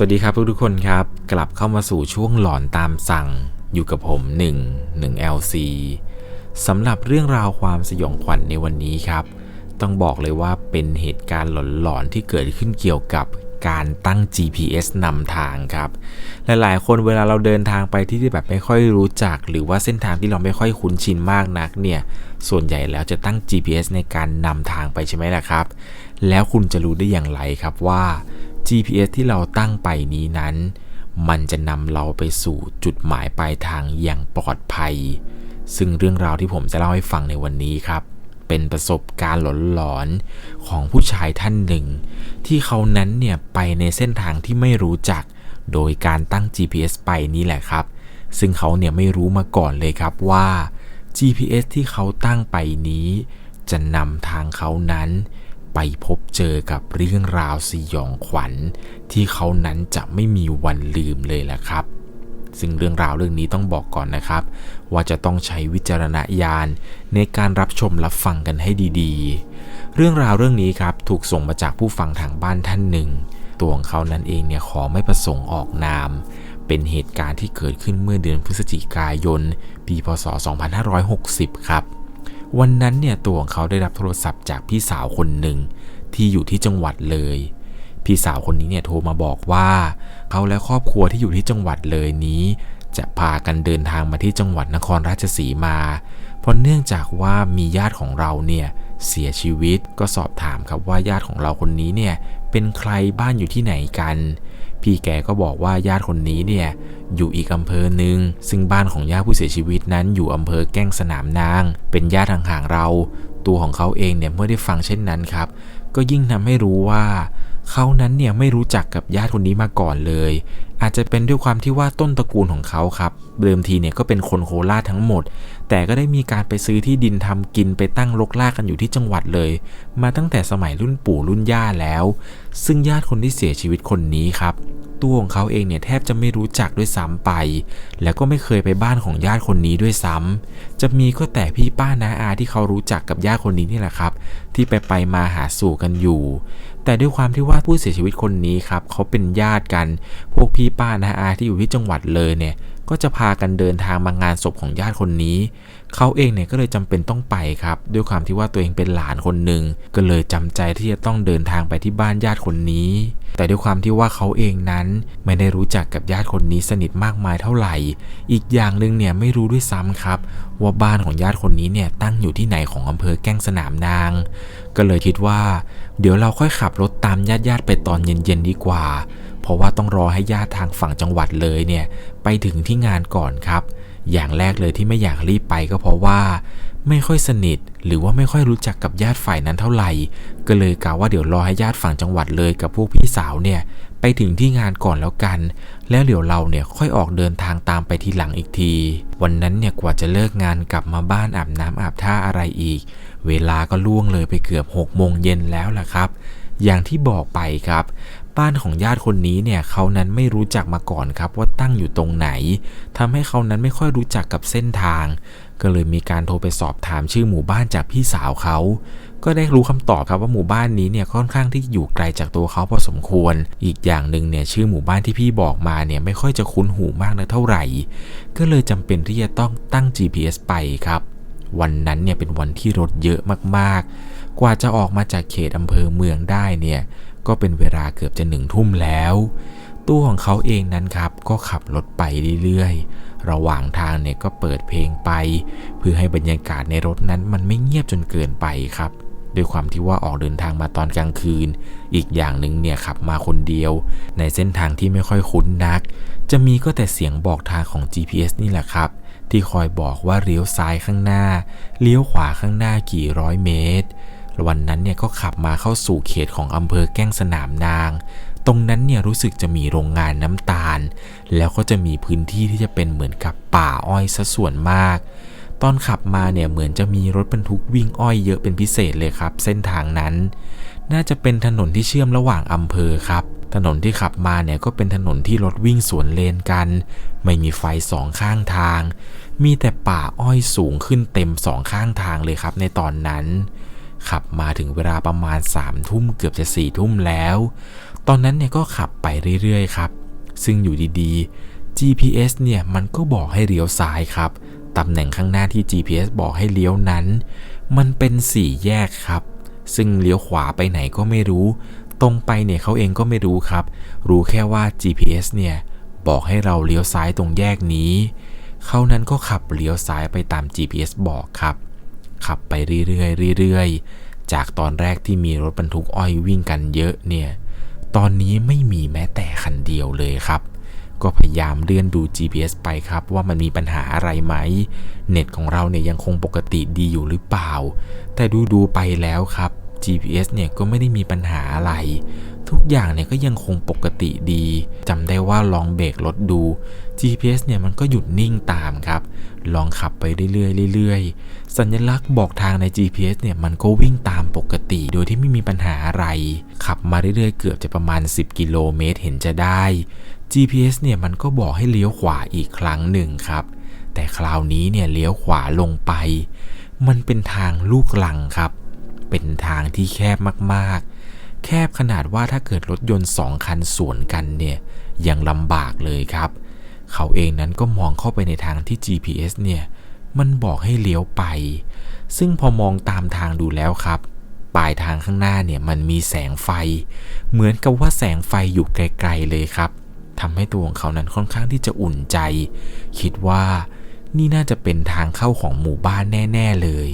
สวัสดีครับทุกๆคนครับ กลับเข้ามาสู่ช่วงหลอนตามสั่งอยู่กับผม 1 1 LC สำหรับเรื่องราวความสยองขวัญในวันนี้ครับ ต้องบอกเลยว่าเป็นเหตุการณ์หลอนๆที่เกิดขึ้นเกี่ยวกับการตั้ง GPS นำทางครับ หลายๆ คนเวลาเราเดินทางไปที่ที่แบบไม่ค่อยรู้จัก หรือว่าเส้นทางที่เราไม่ค่อยคุ้นชินมากนักเนี่ย ส่วนใหญ่แล้วจะตั้ง GPS ในการนำทางไปใช่ไหมล่ะครับ แล้วคุณจะรู้ได้อย่างไรครับว่า GPS ที่เราตั้งไปนี้นั้น มันจะนำเราไปสู่จุดหมายปลายทางอย่างปลอดภัย ซึ่งเรื่องราวที่ผมจะเล่าให้ฟังในวันนี้ครับ เป็นประสบการณ์หลอนๆของผู้ชายท่านหนึ่ง ที่เขานั้นเนี่ยไปในเส้นทางที่ไม่รู้จัก โดยการตั้ง GPS ไปนี่แหละครับ ซึ่งเขาเนี่ยไม่รู้มาก่อนเลยครับว่า GPS ที่เขาตั้งไปนี้ จะนำทางเขานั้น ไปพบเจอกับเรื่องราวสยองขวัญ ที่เขานั้นจะไม่มีวันลืมเลยแหละครับ ซึ่งเรื่องราวเรื่องนี้ต้องบอกก่อนนะครับ ว่าจะต้องใช้วิจารณญาณในการรับชมรับฟังกันให้ดีๆ เรื่องราวเรื่องนี้ครับถูกส่งมาจากผู้ฟังทางบ้านท่านหนึ่ง ตัวของเขานั้นเองเนี่ยขอไม่ประสงค์ออกนามเป็นเหตุการณ์ที่เกิดขึ้นเมื่อเดือนพฤศจิกายน ปี พศ 2560 ครับ วันนั้นเนี่ยตัวของเขาได้รับโทรศัพท์จากพี่สาวคนหนึ่งที่อยู่ที่จังหวัดเลย พี่สาวคนนี้เนี่ยโทรมาบอกว่า เขาและครอบครัวที่อยู่ที่จังหวัดเลยนี้ จะพากันเดินทางมาที่จังหวัดนครราชสีมา เพราะเนื่องจากว่ามีญาติของเราเนี่ยเสียชีวิตก็สอบถามครับว่าญาติของเราคนนี้เนี่ยเป็นใครบ้านอยู่ที่ไหนกัน พี่แกก็บอกว่าญาติคนนี้เนี่ย อยู่อีกอำเภอหนึ่งซึ่งบ้านของญาติผู้เสียชีวิตนั้นอยู่อำเภอแก้งสนามนาง เป็นญาติห่างๆเรา ตัวของเขาเองเนี่ยเมื่อได้ฟังเช่นนั้นครับ ก็ยิ่งทำให้รู้ว่าเขานั้นเนี่ยไม่รู้จักกับญาติคนนี้มาก่อนเลย อาจจะเป็นด้วยความที่ว่าต้นตระกูลของเขาครับ เดิมทีเนี่ยก็เป็นคนโคราชทั้งหมด แต่ก็ได้มีการไปซื้อที่ดินทำกินไปตั้งรกรากกันอยู่ที่จังหวัดเลย มาตั้งแต่สมัยรุ่นปู่รุ่นย่าแล้ว ซึ่งญาติคนที่เสียชีวิตคนนี้ครับ ตัวของเขาเองเนี่ยแทบจะไม่รู้จักด้วยซ้ำไป แล้วก็ไม่เคยไปบ้านของญาติคนนี้ด้วยซ้ำ จะมีก็แต่พี่ป้าน้าอาที่เขารู้จักกับญาติคนนี้นี่แหละครับ ที่ไปไปมาหาสู่กันอยู่ แต่ด้วยความที่ว่าผู้เสียชีวิตคนนี้ครับเขาเป็นญาติกัน พวกพี่ป้าน้าอาที่อยู่ที่จังหวัดเลยเนี่ยก็จะพากันเดินทางมางานศพของญาติคนนี้ เขาเองเนี่ยก็เลยจำเป็นต้องไปครับ ด้วยความที่ว่าตัวเองเป็นหลานคนหนึ่งก็เลยจำใจที่จะต้องเดินทางไปที่บ้านญาติคนนี้ แต่ด้วยความที่ว่าเขาเองนั้นไม่ได้รู้จักกับญาติคนนี้สนิทมากมายเท่าไหร่ อีกอย่างหนึ่งเนี่ยไม่รู้ด้วยซ้ำครับ ว่าบ้านของญาติคนนี้เนี่ยตั้งอยู่ที่ไหนของอำเภอแก้งสนามนาง ก็เลยคิดว่า เดี๋ยวเราค่อยขับรถตามญาติญาติไปตอนเย็นๆดีกว่า เพราะว่าต้องรอให้ญาติทางฝั่งจังหวัดเลยเนี่ยไปถึงที่งานก่อนครับ อย่างแรกเลยที่ไม่อยากรีบไปก็เพราะว่า ไม่ค่อยสนิท หรือว่าไม่ค่อยรู้จักกับญาติฝ่ายนั้นเท่าไหร่ ก็เลยกล่าวว่าเดี๋ยวรอให้ญาติฝั่งจังหวัดเลยกับพวกพี่สาวเนี่ยไปถึงที่งานก่อนแล้วกัน แล้วเดี๋ยวเราเนี่ยค่อยออกเดินทางตามไปทีหลังอีกที วันนั้นเนี่ยกว่าจะเลิกงานกลับมาบ้านอาบน้ำอาบท่าอะไรอีก เวลาก็ล่วงเลยไปเกือบ6โมงเย็นแล้วล่ะครับ อย่างที่บอกไปครับบ้านของญาติคนนี้เนี่ยเขานั้นไม่รู้จักมาก่อนครับว่าตั้งอยู่ตรงไหนทำให้เขานั้นไม่ค่อยรู้จักกับเส้นทาง ก็เลยมีการโทรไปสอบถามชื่อหมู่บ้านจากพี่สาวเขา ก็ได้รู้คำตอบครับว่าหมู่บ้านนี้เนี่ยค่อนข้างที่อยู่ไกลจากตัวเขาพอสมควร อีกอย่างหนึ่งเนี่ยชื่อหมู่บ้านที่พี่บอกมาเนี่ยไม่ค่อยจะคุ้นหูมากนักเท่าไหร่ ก็เลยจำเป็นที่จะต้องตั้ง GPS ไปครับ วันนั้นเนี่ยเป็นวันที่รถเยอะมากๆ กว่าจะออกมาจากเขตอำเภอเมืองได้เนี่ยก็เป็นเวลาเกือบจะหนึ่งทุ่มแล้ว ตัวของเขาเองนั้นครับก็ขับรถไปเรื่อยๆ ระหว่างทางเนี่ยก็เปิดเพลงไป เพื่อให้บรรยากาศในรถนั้นมันไม่เงียบจนเกินไปครับด้วยความที่ว่าออกเดินทางมาตอนกลางคืน อีกอย่างหนึ่งเนี่ยขับมาคนเดียว ในเส้นทางที่ไม่ค่อยคุ้นนัก จะมีก็แต่เสียงบอกทางของ GPS นี่แหละครับ ที่คอยบอกว่าเลี้ยวซ้ายข้างหน้า เลี้ยวขวาข้างหน้ากี่ร้อยเมตร วันนั้นเนี่ยก็ขับมาเข้าสู่เขตของอำเภอแก้งสนามนาง ตรงนั้นเนี่ยรู้สึกจะมีโรงงานน้ำตาล แล้วก็จะมีพื้นที่ที่จะเป็นเหมือนกับป่าอ้อยซะส่วนมาก ตอนขับมาเนี่ยเหมือนจะมีรถบรรทุกวิ่งอ้อยเยอะเป็นพิเศษเลยครับ เส้นทางนั้น น่าจะเป็นถนนที่เชื่อมระหว่างอำเภอครับ ถนนที่ขับมาเนี่ยก็เป็นถนนที่รถวิ่งสวนเลนกัน ไม่มีไฟสองข้างทาง มีแต่ป่าอ้อยสูงขึ้นเต็มสองข้างทางเลยครับในตอนนั้น ขับมาถึงเวลาประมาณ3ามทุ่มเกือบจะ4ี่ทุ่มแล้ว ตอนนั้นเนี่ยก็ขับไปเรื่อยๆครับ ซึ่งอยู่ดีๆ GPS เนี่ยมันก็บอกให้เลี้ยวซ้ายครับ ตำแหน่งข้างหน้าที่ GPS บอกให้เลี้ยวนั้น มันเป็นสี่แยกครับ ซึ่งเลี้ยวขวาไปไหนก็ไม่รู้ ตรงไปเนี่ยเขาเองก็ไม่รู้ครับ รู้แค่ว่า GPS เนี่ยบอกให้เราเลี้ยวซ้ายตรงแยกนี้ เขานั้นก็ขับเลี้ยวซ้ายไปตาม GPS บอกครับ ขับไปเรื่อยๆเรื่อยๆ จากตอนแรกที่มีรถบรรทุกอ้อยวิ่งกันเยอะเนี่ย ตอนนี้ไม่มีแม้แต่คันเดียวเลยครับ ก็พยายามเลื่อนดู GPS ไปครับว่ามันมีปัญหาอะไรไหม เน็ตของเราเนี่ยยังคงปกติดีอยู่หรือเปล่า แต่ดูดูๆไปแล้วครับ GPS เนี่ยก็ไม่ได้มีปัญหาอะไร ทุกอย่างเนี่ยก็ยังคงปกติดี จำได้ว่าลองเบรกรถดู GPS เนี่ยมันก็หยุดนิ่งตามครับ ลองขับไปเรื่อยๆเรื่อยๆ สัญลักษณ์บอกทางใน GPS เนี่ยมันก็วิ่งตามปกติ โดยที่ไม่มีปัญหาอะไร ขับมาเรื่อยๆ เกือบจะประมาณ 10 กิโลเมตรเห็นจะได้ GPS เนี่ยมันก็บอกให้เลี้ยวขวาอีกครั้งหนึ่งครับ แต่คราวนี้เนี่ยเลี้ยวขวาลงไป มันเป็นทางลูกลังครับ เป็นทางที่แคบมากๆ แคบขนาดว่าถ้าเกิดรถยนต์สองคันสวนกันเนี่ยยังลำบากเลยครับ เขาเองนั้นก็มองเข้าไปในทางที่ GPS เนี่ยมันบอกให้เลี้ยวไป ซึ่งพอมองตามทางดูแล้วครับ ปลายทางข้างหน้าเนี่ยมันมีแสงไฟ เหมือนกับว่าแสงไฟอยู่ไกลๆเลยครับทำให้ตัวของเขานั้นค่อนข้างที่จะอุ่นใจ คิดว่านี่น่าจะเป็นทางเข้าของหมู่บ้านแน่ ๆเลย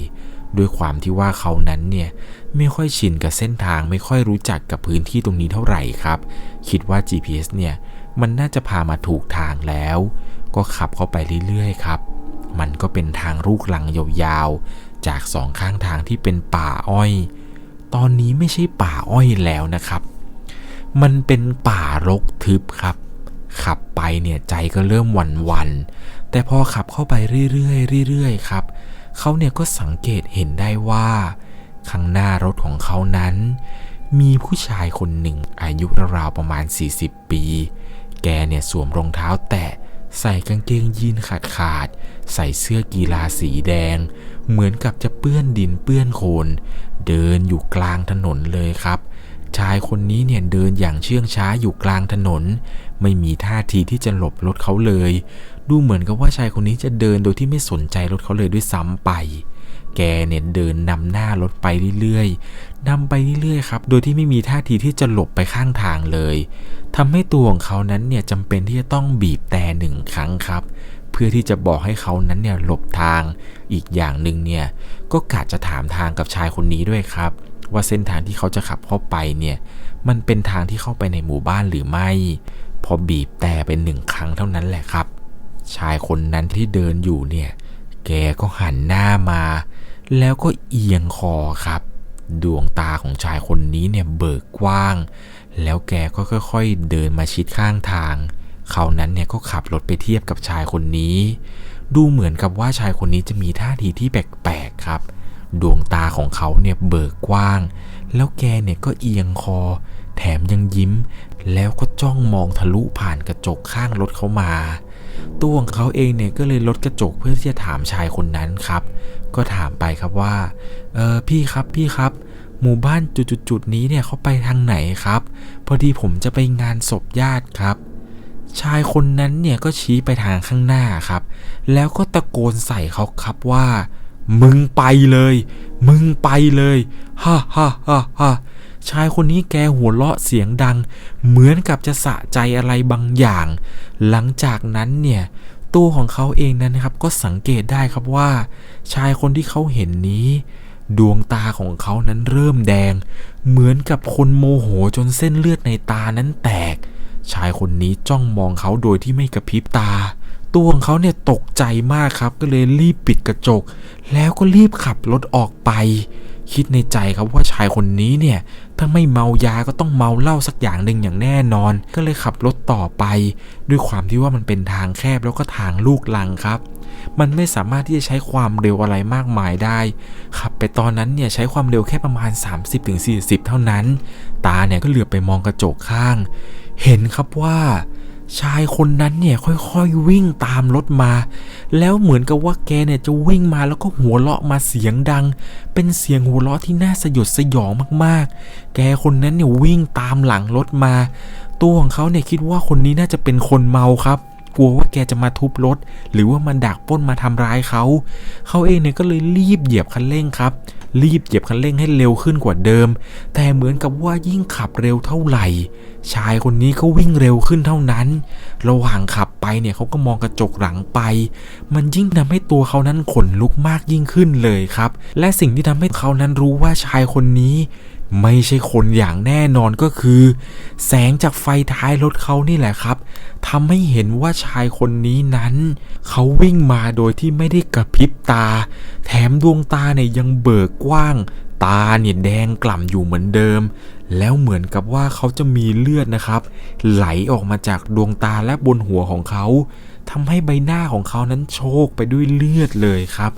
ด้วยความที่ว่าเขานั้นเนี่ยไม่ค่อยชินกับเส้นทางไม่ค่อยรู้จักกับพื้นที่ตรงนี้เท่าไหร่ครับ คิดว่า GPS เนี่ยมันน่าจะพามาถูกทางแล้ว ก็ขับเข้าไปเรื่อยๆครับ มันก็เป็นทางลูกลังยาวๆ จากสองข้างทางที่เป็นป่าอ้อย ตอนนี้ไม่ใช่ป่าอ้อยแล้วนะครับ มันเป็นป่ารกทึบครับ ขับไปเนี่ยใจก็เริ่มวันวันๆแต่พอขับเข้าไปเรื่อยๆเรื่อยๆครับ เขาเนี่ยก็สังเกตเห็นได้ว่า ข้างหน้ารถของเขานั้น มีผู้ชายคนหนึ่งอายุราวๆประมาณ 40 ปี แกเนี่ยสวมรองเท้าแตะใส่กางเกงยีนขาดขาด ใส่เสื้อกีฬาสีแดง เหมือนกับจะเปื้อนดินเปื้อนโคลนเดินอยู่กลางถนนเลยครับ ชายคนนี้เนี่ยเดินอย่างเชื่องช้าอยู่กลางถนน ไม่มีท่าทีที่จะหลบรถเขาเลย ดูเหมือนกับว่าชายคนนี้จะเดินโดยที่ไม่สนใจรถเขาเลยด้วยซ้ำไป แกเนี่ยเดินนำหน้ารถไปเรื่อยๆนำไปเรื่อยๆครับ โดยที่ไม่มีท่าทีที่จะหลบไปข้างทางเลยทำให้ตัวของเขานั้นเนี่ยจำเป็นที่จะต้องบีบแต่หนึ่งครั้งครับ เพื่อที่จะบอกให้เขานั้นเนี่ยหลบทาง อีกอย่างหนึ่งเนี่ยก็กะจะถามทางกับชายคนนี้ด้วยครับ ว่าเส้นทางที่เขาจะขับเข้าไปเนี่ยมันเป็นทางที่เข้าไปในหมู่บ้านหรือไม่ พอบีบแต่เป็นหนึ่งครั้งเท่านั้นแหละครับ ชายคนนั้นที่เดินอยู่เนี่ย แกก็หันหน้ามา แล้วก็เอียงคอครับ ดวงตาของชายคนนี้เนี่ยเบิกกว้าง แล้วแกก็ค่อยๆ เดินมาชิดข้างทาง เขานั้นเนี่ยก็ขับรถไปเทียบกับชายคนนี้ ดูเหมือนกับว่าชายคนนี้จะมีท่าทีที่แปลกๆครับ ดวงตาของเขาเนี่ยเบิกกว้าง แล้วแกเนี่ยก็เอียงคอ แถมยังยิ้ม แล้วก็จ้องมองทะลุผ่านกระจกข้างรถเขามา ตัวของเขาเองเนี่ยก็เลยลดกระจกเพื่อที่จะถามชายคนนั้นครับ ก็ถามไปครับว่าเออพี่ครับพี่ครับ หมู่บ้านจุดๆนี้เนี่ยเขาไปทางไหนครับ พอดีผมจะไปงานศพญาติครับ ชายคนนั้นเนี่ยก็ชี้ไปทางข้างหน้าครับ แล้วก็ตะโกนใส่เขาครับว่า มึงไปเลย มึงไปเลยฮ่าฮ่าฮ่าฮ่า ชายคนนี้แกหัวเราะเสียงดัง เหมือนกับจะสะใจอะไรบางอย่าง หลังจากนั้นเนี่ยตัวของเขาเองนั้นนะครับก็สังเกตได้ครับว่า ชายคนที่เขาเห็นนี้ ดวงตาของเขานั้นเริ่มแดง เหมือนกับคนโมโหจนเส้นเลือดในตานั้นแตก ชายคนนี้จ้องมองเขาโดยที่ไม่กระพริบตาตัวของเขาเนี่ยตกใจมากครับก็เลยรีบปิดกระจก แล้วก็รีบขับรถออกไป คิดในใจครับว่าชายคนนี้เนี่ย ถ้าไม่เมายาก็ต้องเมาเหล้าสักอย่างหนึ่งอย่างแน่นอน ก็เลยขับรถต่อไป ด้วยความที่ว่ามันเป็นทางแคบแล้วก็ทางลูกลังครับ มันไม่สามารถที่จะใช้ความเร็วอะไรมากมายได้ขับไปตอนนั้นเนี่ยใช้ความเร็วแค่ประมาณ 30-40 เท่านั้น ตาเนี่ยก็เหลือบไปมองกระจกข้าง เห็นครับว่า ชายคนนั้นเนี่ยค่อยๆวิ่งตามรถมา แล้วเหมือนกับว่าแกเนี่ยจะวิ่งมาแล้วก็หัวเราะมาเสียงดัง เป็นเสียงหัวเราะที่น่าสยดสยองมากๆ แกคนนั้นเนี่ยวิ่งตามหลังรถมา ตัวของเขาเนี่ยคิดว่าคนนี้น่าจะเป็นคนเมาครับ กลัวว่าแกจะมาทุบรถ หรือว่ามาดักป้นมาทำร้ายเขา เขาเองเนี่ยก็เลยรีบเหยียบคันเร่งครับ รีบเหยียบคันเร่งให้เร็วขึ้นกว่าเดิม แต่เหมือนกับว่ายิ่งขับเร็วเท่าไหร่ ชายคนนี้ก็วิ่งเร็วขึ้นเท่านั้น ระหว่างขับไปเนี่ยเขาก็มองกระจกหลังไป มันยิ่งทำให้ตัวเขานั้นขนลุกมากยิ่งขึ้นเลยครับ และสิ่งที่ทำให้เขานั้นรู้ว่าชายคนนี้ ไม่ใช่คนอย่างแน่นอนก็คือ แสงจากไฟท้ายรถเขานี่แหละครับทำให้เห็นว่าชายคนนี้นั้น เขาวิ่งมาโดยที่ไม่ได้กระพริบตา แถมดวงตาเนี่ยยังเบิกกว้าง ตาเนี่ยแดงกล่ำอยู่เหมือนเดิม แล้วเหมือนกับว่าเขาจะมีเลือดนะครับ ไหลออกมาจากดวงตาและบนหัวของเขา ทำให้ใบหน้าของเขานั้นโชกไปด้วยเลือดเลยครับ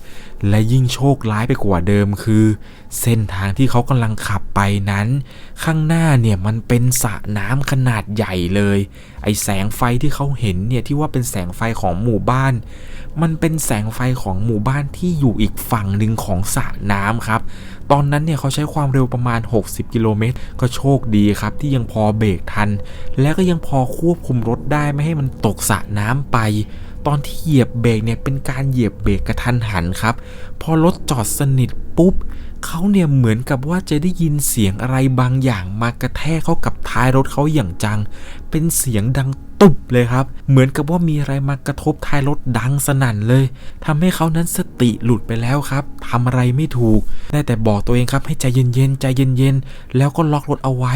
และยิ่งโชคร้ายไปกว่าเดิมคือ เส้นทางที่เขากำลังขับไปนั้น ข้างหน้าเนี่ยมันเป็นสระน้ำขนาดใหญ่เลย ไอแสงไฟที่เขาเห็นเนี่ยที่ว่าเป็นแสงไฟของหมู่บ้าน มันเป็นแสงไฟของหมู่บ้านที่อยู่อีกฝั่งหนึ่งของสระน้ำครับ ตอนนั้นเนี่ยเขาใช้ความเร็วประมาณ 60 กิโลเมตร ก็โชคดีครับที่ยังพอเบรกทัน และก็ยังพอควบคุมรถได้ไม่ให้มันตกสระน้ำไปตอนที่เหยียบเบรกเนี่ยเป็นการเหยียบเบรกกระทันหันครับ พอรถจอดสนิทปุ๊บเขาเนี่ยเหมือนกับว่าจะได้ยินเสียงอะไรบางอย่างมากระแทกเข้ากับท้ายรถเขาอย่างจัง เป็นเสียงดังตุบเลยครับ เหมือนกับว่ามีอะไรมากระทบท้ายรถดังสนั่นเลยทำให้เขานั้นสติหลุดไปแล้วครับทำอะไรไม่ถูก ได้แต่บอกตัวเองครับให้ใจเย็นๆใจเย็นๆแล้วก็ล็อกรถเอาไว้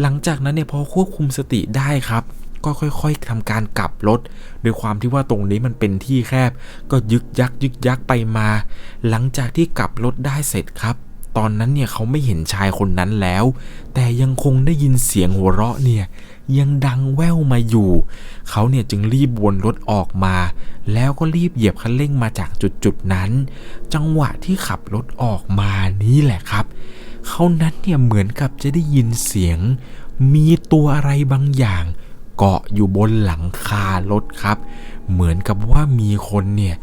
หลังจากนั้นเนี่ยพอควบคุมสติได้ครับ ก็ค่อยๆทำการกลับรถด้วยความที่ว่าตรงนี้มันเป็นที่แคบ ก็ยึกยักยึกยักไปมา หลังจากที่กลับรถได้เสร็จครับ ตอนนั้นเนี่ยเขาไม่เห็นชายคนนั้นแล้ว แต่ยังคงได้ยินเสียงหัวเราะเนี่ยยังดังแว่วมาอยู่ เขาเนี่ยจึงรีบวนรถออกมา แล้วก็รีบเหยียบคันเร่งมาจากจุดจุดนั้น จังหวะที่ขับรถออกมานี้แหละครับ เขานั้นเนี่ยเหมือนกับจะได้ยินเสียง มีตัวอะไรบางอย่าง เกาะอยู่บนหลังคารถครับ เหมือนกับว่ามีคนเนี่ย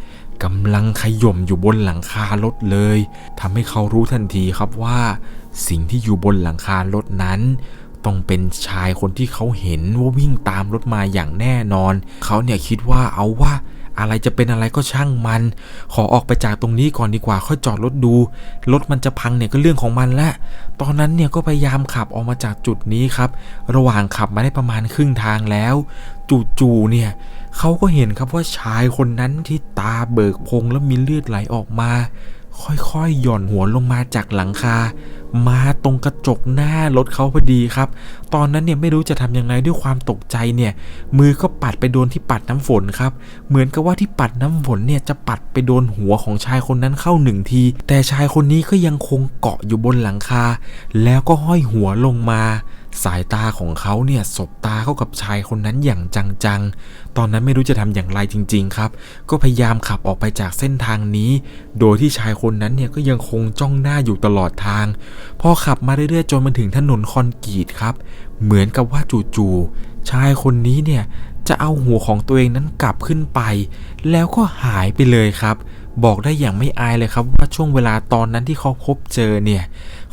กำลังขย่มอยู่บนหลังคารถเลยทำให้เขารู้ทันทีครับว่า สิ่งที่อยู่บนหลังคารถนั้น ต้องเป็นชายคนที่เขาเห็นว่าวิ่งตามรถมาอย่างแน่นอน เขาเนี่ยคิดว่าเอาว่า อะไรจะเป็นอะไรก็ช่างมัน ขอออกไปจากตรงนี้ก่อนดีกว่า ค่อยจอดรถดู รถมันจะพังเนี่ยก็เรื่องของมันละ ตอนนั้นเนี่ยก็พยายามขับออกมาจากจุดนี้ครับ ระหว่างขับมาได้ประมาณครึ่งทางแล้ว จู่ๆเนี่ยเขาก็เห็นครับว่าชายคนนั้นที่ตาเบิกพงแล้วมีเลือดไหลออกมา ค่อยๆหย่อนหัวลงมาจากหลังคา มาตรงกระจกหน้ารถเขาพอดีครับ ตอนนั้นเนี่ยไม่รู้จะทำยังไงด้วยความตกใจเนี่ย มือก็ปัดไปโดนที่ปัดน้ำฝนครับ เหมือนกับว่าที่ปัดน้ำฝนเนี่ยจะปัดไปโดนหัวของชายคนนั้นเข้าหนึ่งที แต่ชายคนนี้ก็ยังคงเกาะอยู่บนหลังคา แล้วก็ห้อยหัวลงมา สายตาของเขาเนี่ยสบตาเข้ากับชายคนนั้นอย่างจังๆ ตอนนั้นไม่รู้จะทำอย่างไรจริง ๆ ครับ ก็พยายามขับออกไปจากเส้นทางนี้ โดยที่ชายคนนั้นเนี่ยก็ยังคงจ้องหน้าอยู่ตลอดทาง พอขับมาเรื่อยๆจนมาถึงถนนคอนกรีตครับ เหมือนกับว่าจู่ๆชายคนนี้เนี่ยจะเอาหัวของตัวเองนั้นกลับขึ้นไป แล้วก็หายไปเลยครับ บอกได้อย่างไม่อายเลยครับว่าช่วงเวลาตอนนั้นที่เขาพบเจอเนี่ย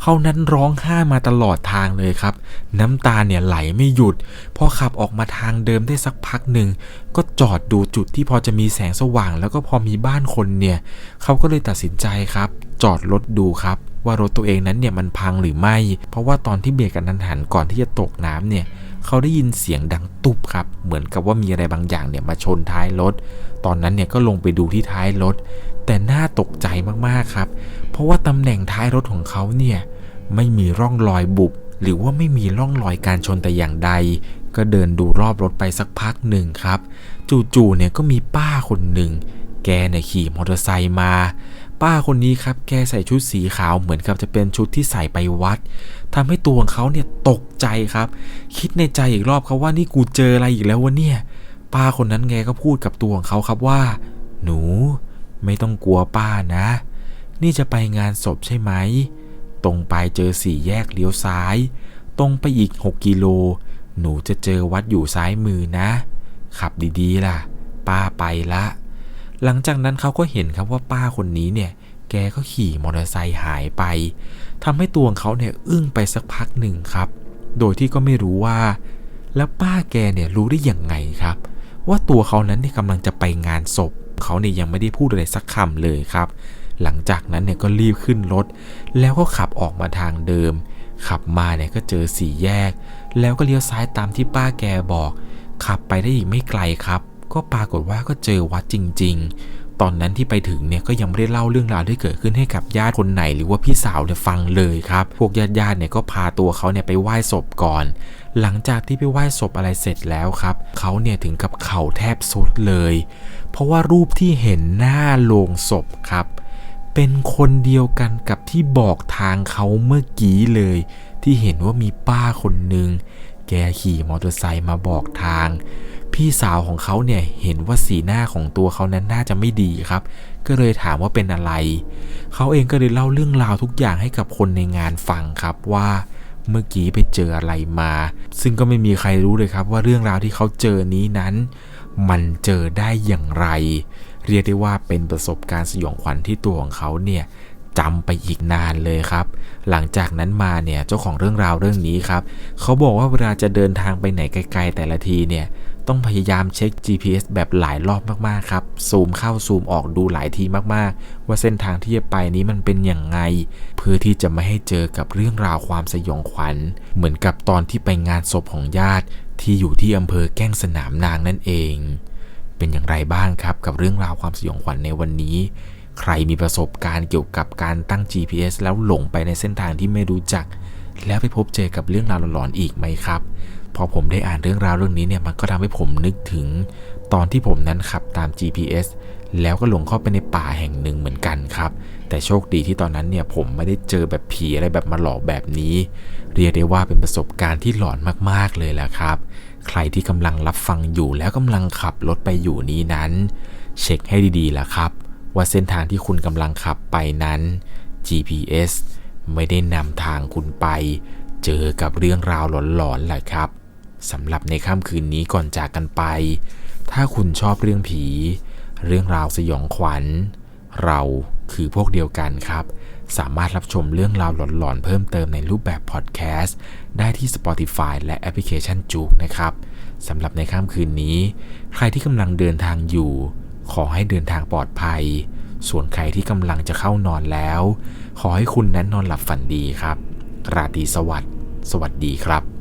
เขานั้นร้องไห้มาตลอดทางเลยครับ น้ำตาเนี่ยไหลไม่หยุด พอขับออกมาทางเดิมได้สักพักหนึ่ง ก็จอดดูจุดที่พอจะมีแสงสว่าง แล้วก็พอมีบ้านคนเนี่ยเขาก็เลยตัดสินใจครับ จอดรถดูครับว่ารถตัวเองนั้นเนี่ยมันพังหรือไม่ เพราะว่าตอนที่เบรกกันทันหันก่อนที่จะตกน้ำเนี่ยเขาได้ยินเสียงดังตุบครับ เหมือนกับว่ามีอะไรบางอย่างเนี่ยมาชนท้ายรถ ตอนนั้นเนี่ยก็ลงไปดูที่ท้ายรถ แต่น่าตกใจมากๆครับ เพราะว่าตำแหน่งท้ายรถของเขาเนี่ยไม่มีร่องรอยบุบ หรือว่าไม่มีร่องรอยการชนแต่อย่างใด ก็เดินดูรอบรถไปสักพักหนึ่งครับ จู่ๆเนี่ยก็มีป้าคนหนึ่ง แกเนี่ยขี่มอเตอร์ไซค์มา ป้าคนนี้ครับ แกใส่ชุดสีขาวเหมือนกับจะเป็นชุดที่ใส่ไปวัดทำให้ตัวของเขาเนี่ยตกใจครับ คิดในใจอีกรอบครับว่านี่กูเจออะไรอีกแล้ววะเนี่ย ป้าคนนั้นแกก็พูดกับตัวของเขาครับว่า หนู ไม่ต้องกลัวป้านะ นี่จะไปงานศพใช่ไหม ตรงไปเจอสี่แยกเลี้ยวซ้าย ตรงไปอีก 6 กิโล หนูจะเจอวัดอยู่ซ้ายมือนะ ขับดีๆล่ะ ป้าไปละ หลังจากนั้นเขาก็เห็นครับว่าป้าคนนี้เนี่ย แกก็ขี่มอเตอร์ไซค์หายไปทำให้ตัวของเขาเนี่ยอึ้งไปสักพักหนึ่งครับ โดยที่ก็ไม่รู้ว่า แล้วป้าแกเนี่ยรู้ได้อยังไงครับ ว่าตัวเขานั้นเนี่ยกำลังจะไปงานศพ เขาเนี่ยยังไม่ได้พูดอะไรสักคำเลยครับ หลังจากนั้นเนี่ยก็รีบขึ้นรถ แล้วก็ขับออกมาทางเดิม ขับมาเนี่ยก็เจอสี่แยก แล้วก็เลี้ยวซ้ายตามที่ป้าแกบอก ขับไปได้อีกไม่ไกลครับ ก็ปรากฏว่าก็เจอวัดจริง ๆ ตอนนั้นที่ไปถึงเนี่ยก็ยังไม่ได้เล่าเรื่องราวที่เกิดขึ้นให้กับญาติคนไหน หรือว่าพี่สาวเนี่ยฟังเลยครับ พวกญาติญาติๆเนี่ยก็พาตัวเขาเนี่ยไปไหว้ศพก่อน หลังจากที่ไปไหว้ศพอะไรเสร็จแล้วครับ เขาเนี่ยถึงกับเข่าแทบสุดเลย เพราะว่ารูปที่เห็นหน้าโลงศพครับ เป็นคนเดียวกันกับที่บอกทางเขาเมื่อกี้เลย ที่เห็นว่ามีป้าคนหนึ่งแกขี่มอเตอร์ไซค์มาบอกทาง พี่สาวของเขาเนี่ยเห็นว่าสีหน้าของตัวเขานั้นน่าจะไม่ดีครับ ก็เลยถามว่าเป็นอะไร เขาเองก็เลยเล่าเรื่องราวทุกอย่างให้กับคนในงานฟังครับว่าเมื่อกี้ไปเจออะไรมา ซึ่งก็ไม่มีใครรู้เลยครับว่าเรื่องราวที่เขาเจอนี้นั้น มันเจอได้อย่างไร เรียกได้ว่าเป็นประสบการณ์สยองขวัญที่ตัวของเขาเนี่ยจำไปอีกนานเลยครับ หลังจากนั้นมาเนี่ยเจ้าของเรื่องราวเรื่องนี้ครับ เขาบอกว่าเวลาจะเดินทางไปไหนไกล ๆ แต่ละทีเนี่ย ต้องพยายามเช็ค GPS แบบหลายรอบมากๆครับ ซูมเข้าซูมออกดูหลายทีมากๆ ว่าเส้นทางที่จะไปนี้มันเป็นอย่างไง เพื่อที่จะไม่ให้เจอกับเรื่องราวความสยองขวัญ เหมือนกับตอนที่ไปงานศพของญาติ ที่อยู่ที่อำเภอแก้งสนามนางนั่นเอง เป็นอย่างไรบ้างครับกับเรื่องราวความสยองขวัญในวันนี้ ใครมีประสบการณ์เกี่ยวกับการตั้ง GPS แล้วหลงไปในเส้นทางที่ไม่รู้จัก แล้วไปพบเจอกับเรื่องราวหลอนๆอีกไหมครับ พอผมได้อ่านเรื่องราวเรื่องนี้เนี่ยมันก็ทำให้ผมนึกถึงตอนที่ผมนั้นขับตาม GPS แล้วก็หลงเข้าไปในป่าแห่งหนึ่งเหมือนกันครับ แต่โชคดีที่ตอนนั้นเนี่ยผมไม่ได้เจอแบบผีอะไรแบบมาหลอกแบบนี้ เรียกได้ว่าเป็นประสบการณ์ที่หลอนมากๆเลยแหละครับ ใครที่กำลังรับฟังอยู่แล้วกำลังขับรถไปอยู่นี้นั้น เช็คให้ดีๆล่ะครับ ว่าเส้นทางที่คุณกำลังขับไปนั้น GPS ไม่ได้นำทางคุณไป เจอกับเรื่องราวหลอนๆแหละครับ สำหรับในค่ำคืนนี้ก่อนจากกันไป ถ้าคุณชอบเรื่องผี เรื่องราวสยองขวัญ เราคือพวกเดียวกันครับ สามารถรับชมเรื่องราวหลอนๆ เพิ่มเติมในรูปแบบพอดแคสต์ได้ที่ Spotify และแอปพลิเคชันจูกนะครับสำหรับในค่ำคืนนี้ ใครที่กำลังเดินทางอยู่ ขอให้เดินทางปลอดภัย ส่วนใครที่กำลังจะเข้านอนแล้ว ขอให้คุณนั้นนอนหลับฝันดีครับ ราตรีสวัสดิ์ สวัสดีครับ